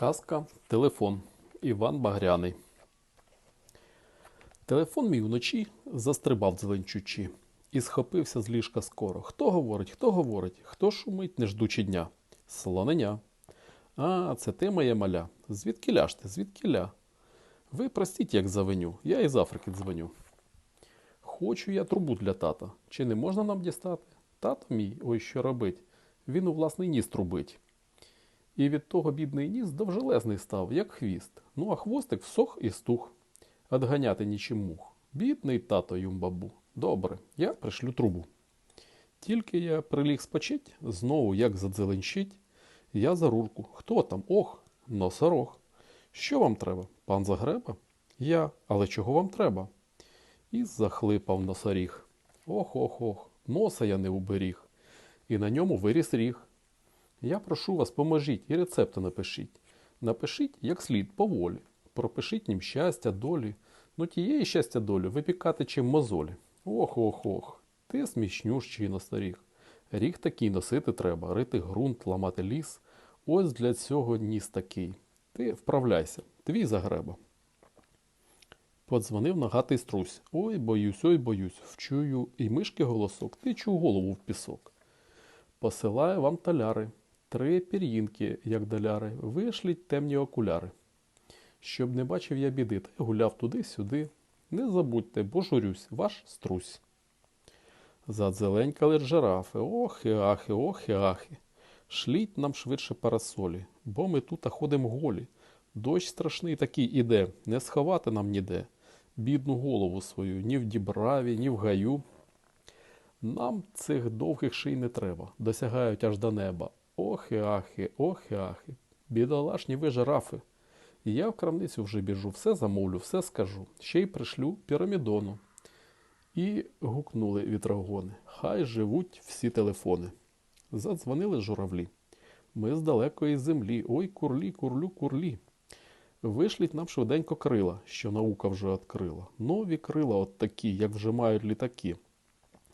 Казка Телефон Іван Багряний. Телефон мій вночі застрибав дзеленчучі і схопився з ліжка скоро. Хто говорить, хто говорить, хто шумить, не ждучи дня? Слоненя. А, це ти моє маля. Звідки ляж ти, звідки ля? Ви простіть, як завиню, я із Африки дзвоню. Хочу я трубу для тата. Чи не можна нам дістати? Тато мій, ой, що робить? Він у власний ніс трубить. І від того бідний ніс довжелезний став, як хвіст. Ну а хвостик всох і стух. Отганяти нічим мух. Бідний тато юмбабу. Добре, я пришлю трубу. Тільки я приліг спочить, знову як задзеленщить, я за рурку. Хто там? Ох, носорог. Що вам треба? Пан Загреба? Я. Але чого вам треба? І захлипав носоріг. Ох, ох, ох, носа я не уберіг. І на ньому виріс ріг. Я прошу вас, поможіть і рецепти напишіть. Напишіть як слід, поволі. Пропишіть нім щастя, долі. Ну тієї щастя долі випікати чим мозолі. Ох, ох, ох. Ти смішнющий носоріг. Ріг такий носити треба, рити ґрунт, ламати ліс. Ось для цього ніс такий. Ти вправляйся, твій загреба. Подзвонив нагатий струсь. Ой, боюсь, ой, боюсь. Вчую і мишки голосок, тичу голову в пісок. Посилаю вам таляри, три пір'їнки, як доляри, вишліть темні окуляри. Щоб не бачив я біди, та гуляв туди-сюди. Не забудьте, бо журюсь, ваш струсь. Задзеленькали жирафи, охи, ахи, охи, ахи. Шліть нам швидше парасолі, бо ми тут ходимо голі. Дощ страшний такий іде, не сховати нам ніде. Бідну голову свою, ні в дібраві, ні в гаю. Нам цих довгих ший не треба, досягають аж до неба. Охи, ахи, охи, ахи. Бідолашні ви жирафи. І я в крамницю вже біжу, все замовлю, все скажу. Ще й пришлю пірамідону. І гукнули вітрогони. Хай живуть всі телефони. Задзвонили журавлі. Ми з далекої землі. Ой, курлі, курлю, курлі. Вишліть нам швиденько крила, що наука вже відкрила. Нові крила от такі, як вже мають літаки.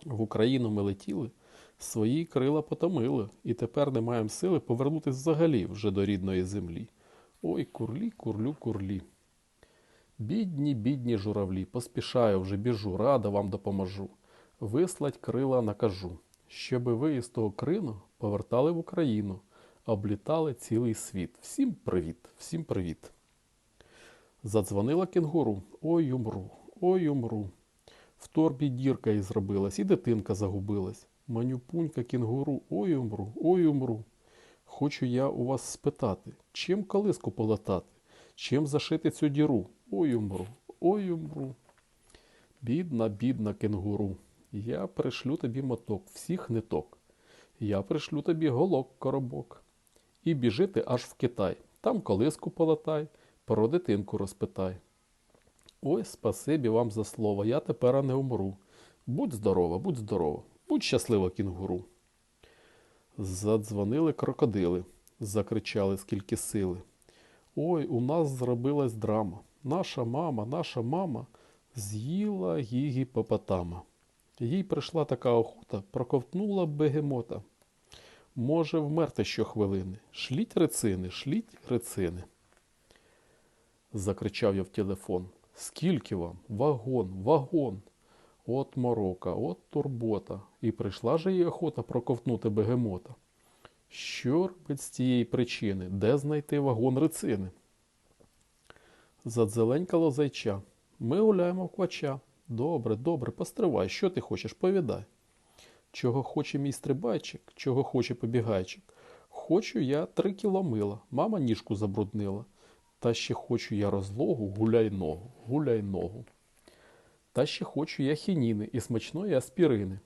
В Україну ми летіли, свої крила потомили, і тепер не маємо сили повернутися взагалі вже до рідної землі. Ой, курлі, курлю, курлі. Бідні, бідні журавлі, поспішаю вже біжу, рада вам допоможу. Вислать крила накажу, щоби ви із того крину повертали в Україну, облітали цілий світ. Всім привіт, всім привіт. Задзвонила кенгуру. Ой, умру, ой, умру. В торбі дірка і зробилась, і дитинка загубилась. Манюпунька кінгуру, ой умру, ой умру. Хочу я у вас спитати, чим колиску полатати, чим зашити цю діру? Ой умру, ой умру. Бідна, бідна кенгуру. Я пришлю тобі моток всіх ниток. Я пришлю тобі голок коробок. І біжити аж в Китай. Там колиску полатай, про дитинку розпитай. Ой, спасибі вам за слово, я тепер не умру. Будь здорова, будь здорова, будь щаслива, кінгуру. Задзвонили крокодили, закричали скільки сили. Ой, у нас зробилась драма. Наша мама, наша мама з'їла її попотама. Їй прийшла така охота, проковтнула бегемота. Може вмерти щохвилини. Шліть рецини, шліть рецини. Закричав я в телефон. Скільки вам? Вагон, вагон. От морока, от турбота. І прийшла же їй охота проковтнути бегемота. Що робить з тієї причини? Де знайти вагон рецини? Задзеленькало зайча. Ми гуляємо в квача. Добре, добре, постривай, що ти хочеш, повідай. Чого хоче мій стрибайчик, чого хоче побігайчик? Хочу я три кіло мила, мама ніжку забруднила. Та ще хочу я розлогу, гуляй ногу, гуляй ногу. Та ще хочу я хініни і смачної аспірини.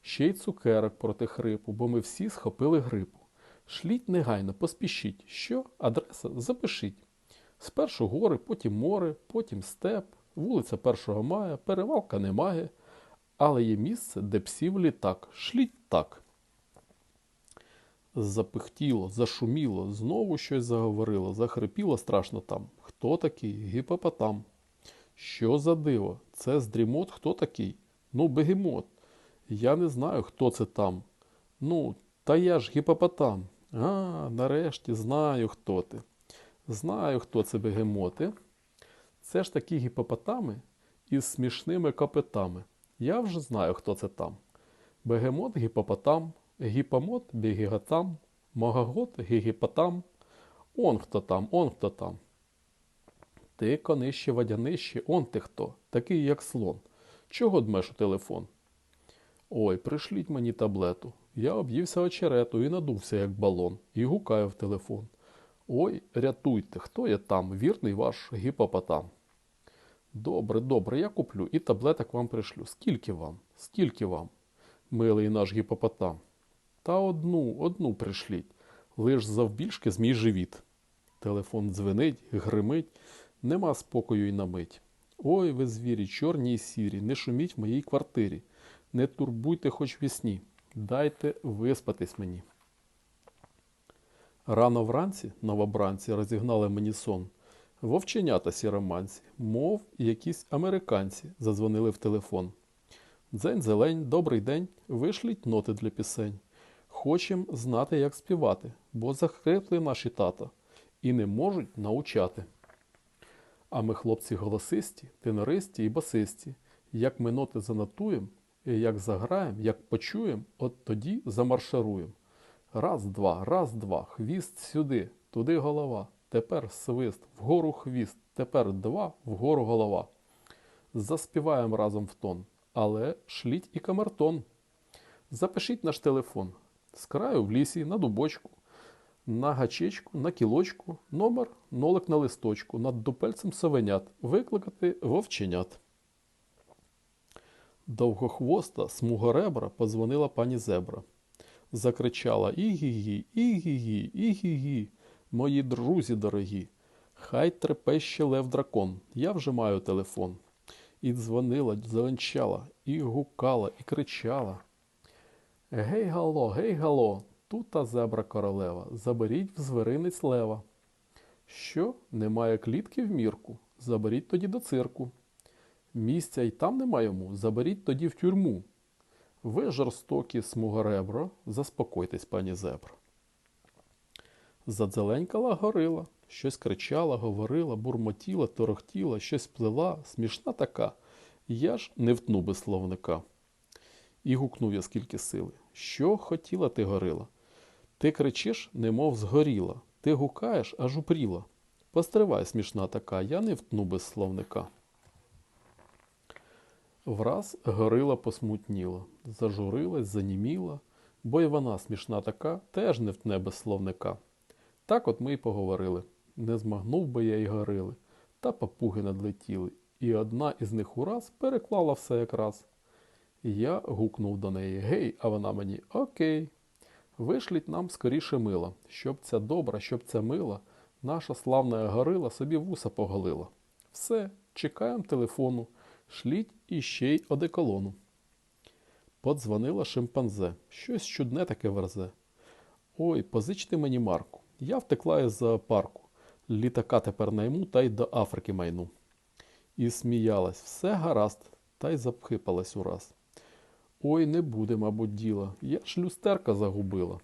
Ще й цукерок проти хрипу, бо ми всі схопили грипу. Шліть негайно, поспішіть. Що? Адреса? Запишіть. Спершу гори, потім море, потім степ, вулиця 1 мая, перевалка немає, але є місце, де псів літак. Шліть так. Запихтіло, зашуміло, знову щось заговорило, захрипіло страшно там. Хто такий? Гіпопотам. Що за диво? Це здрімот хто такий? Ну, бегемот. Я не знаю, хто це там. Ну, та я ж гіпопотам. А, нарешті знаю, хто ти. Знаю, хто це бегемоти. Це ж такі гіпопотами із смішними копитами. Я вже знаю, хто це там. Бегемот гіпопотам, гіпомот бігігатам, могогот гігіпотам. Он хто там, он хто там. Ти конище водянище, он ти хто, такий як слон. Чого дмеш у телефон? Ой, пришліть мені таблету. Я об'ївся очерету і надувся, як балон, і гукаю в телефон. Ой, рятуйте, хто є там, вірний ваш гіпопотам. Добре, добре, я куплю і таблеток вам пришлю. Скільки вам? Скільки вам, милий наш гіпопотам? Та одну, одну пришліть, лиш завбільшки з мій живіт. Телефон дзвенить, гримить, нема спокою й на мить. Ой, ви звірі, чорні й сірі, не шуміть в моїй квартирі, не турбуйте хоч вісні, дайте виспатись мені. Рано вранці новобранці розігнали мені сон. Вовченята сіроманці, мов якісь американці, задзвонили в телефон. Дзень зелень, добрий день, вишліть ноти для пісень. Хочем знати, як співати, бо захрипли наші тата і не можуть научати. А ми, хлопці голосисті, тенористі і басисті, як ми ноти занотуєм, і як заграєм, як почуєм, от тоді замаршируєм. Раз, два, раз, два, хвіст сюди, туди голова. Тепер свист, вгору хвіст, тепер два, вгору голова. Заспіваємо разом в тон, але шліть і камертон. Запишіть наш телефон з краю в лісі на дубочку, на гачечку, на кілочку, номер, нолик на листочку, над дупельцем совенят, викликати вовченят. Довгохвоста, смугоребра подзвонила пані зебра. Закричала Ігі-гі, ігі-гі, ігі-гі, мої друзі дорогі. Хай трепеще лев дракон, я вже маю телефон. І дзвонила, зеленчала, і гукала, і кричала. Гей гало, гей гало, тут та зебра королева, заберіть в звіринець лева. Що, немає клітки в мірку? Заберіть тоді до цирку. Місця й там нема йому, заберіть тоді в тюрму. Ви жорстокі смугоребро, заспокойтесь, пані зебро. Задзеленькала горила, щось кричала, говорила, бурмотіла, торохтіла, щось плела, смішна така. Я ж не втну без словника. І гукнув я скільки сили. Що хотіла ти горила? Ти кричиш, немов згоріла. Ти гукаєш, аж упріла. Постривай, смішна така, я не втну без словника. Враз горила посмутніла, зажурилась, заніміла, бо й вона смішна така, теж не втне без словника. Так от ми й поговорили. Не змагнув би я й горили, та папуги надлетіли, і одна із них ураз переклала все якраз. Я гукнув до неї Гей, а вона мені Окей. Вишліть нам скоріше мила, щоб ця добра, щоб ця мила, наша славна горила собі вуса поголила. Все, чекаємо телефону, шліть іще й одеколону. Подзвонила шимпанзе, щось чудне таке верзе. Ой, позичте мені Марку. Я втекла із зоопарку. Літака тепер найму та й до Африки майну. І сміялась, все гаразд, та й запхипалась ураз. Ой, не буде, мабуть, діла. Я ж люстерка загубила.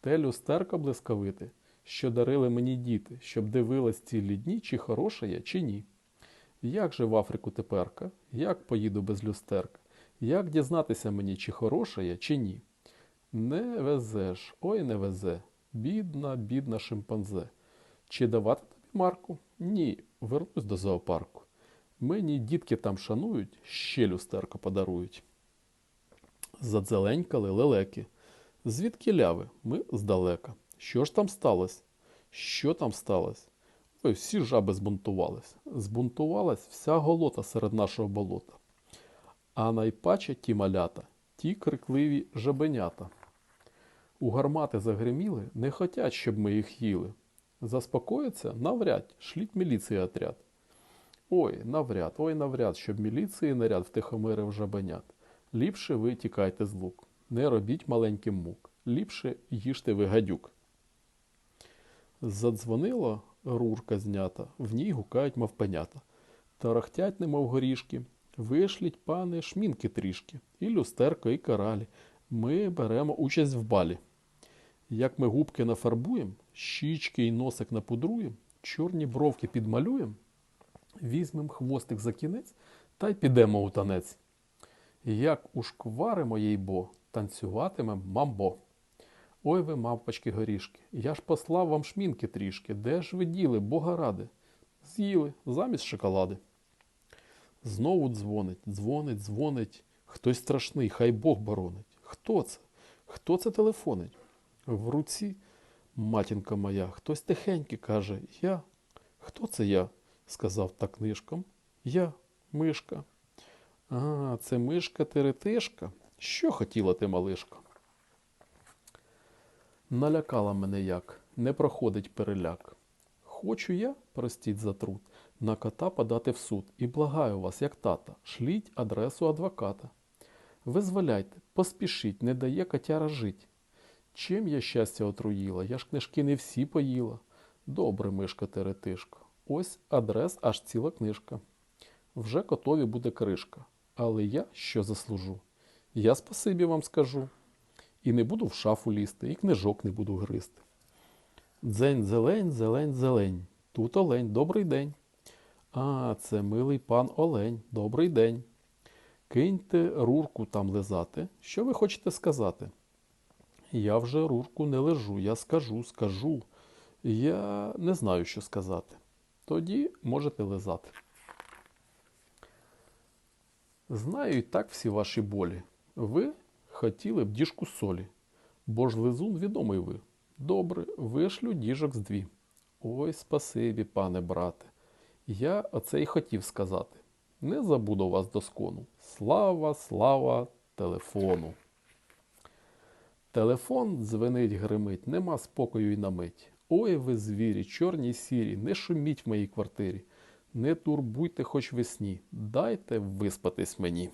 Те люстерка блискавити, що дарили мені діти, щоб дивилась цілі дні, чи хороша я, чи ні. Як же в Африку теперка? Як поїду без люстерка? Як дізнатися мені, чи хороша я, чи ні? Не везеш, ой не везе. Бідна, бідна шимпанзе. Чи давати тобі Марку? Ні, вернусь до зоопарку. Мені дітки там шанують, ще люстерко подарують. Задзеленькали лелеки. Звідки ляви? Ми здалека. Що ж там сталося? Що там сталося? Ой, всі жаби збунтувались. Збунтувалась вся голота серед нашого болота. А найпаче ті малята, ті крикливі жабенята. У гармати загриміли, не хотять, щоб ми їх їли. Заспокоїться? Навряд, шліть міліції отряд. Ой, навряд, ой, навряд, щоб міліції наряд втихомирив жабенят. Ліпше ви тікайте з лук, не робіть маленьким мук, ліпше їжте ви гадюк. Задзвонила рурка знята, в ній гукають мавпенята. Тарахтять, немов горішки, вишліть, пане, шмінки трішки, і люстерко, і каралі. Ми беремо участь в балі. Як ми губки нафарбуємо, щічки і носик напудруємо, Чорні бровки підмалюєм, візьмем хвостик за кінець та й підемо у танець. Як ушкваримо їй бо, танцюватимем мамбо. Ой ви, мавпочки горішки, я ж послав вам шмінки трішки. Де ж ви діли, бога ради? З'їли замість шоколади. Знову дзвонить, дзвонить, дзвонить. Хтось страшний, хай Бог боронить. Хто це? Хто це телефонить? В руці, матінка моя, хтось тихенький каже Я. Хто це я? сказав та книжком. Я, мишка. А, це мишка теретишка. Що хотіла ти, малишка? Налякала мене як, не проходить переляк. Хочу я, простіть за труд, на кота подати в суд і благаю вас, як тата, шліть адресу адвоката. Визволяйте, поспішіть, не дає котяра жить. Чим я щастя отруїла? Я ж книжки не всі поїла. Добре, мишка теретишка. Ось адрес аж ціла книжка. Вже котові буде кришка. Але я що заслужу? Я спасибі вам скажу. І не буду в шафу лізти, і книжок не буду гризти. Дзень зелень, зелень, зелень. Тут олень, добрий день. А, це милий пан Олень, добрий день. Киньте рурку там лизати. Що ви хочете сказати? Я вже рурку не лежу, я скажу, скажу. Я не знаю, що сказати. Тоді можете лизати. Знаю і так всі ваші болі. Ви хотіли б діжку солі, бо ж лизун відомий ви. Добре, вишлю діжок з дві. Ой, спасибі, пане брате. Я оце й хотів сказати. Не забуду вас доскону. Слава, слава телефону. Телефон дзвенить, гримить, нема спокою й на мить. Ой ви звірі, чорні сірі, не шуміть в моїй квартирі. Не турбуйте хоч весні, дайте виспатись мені.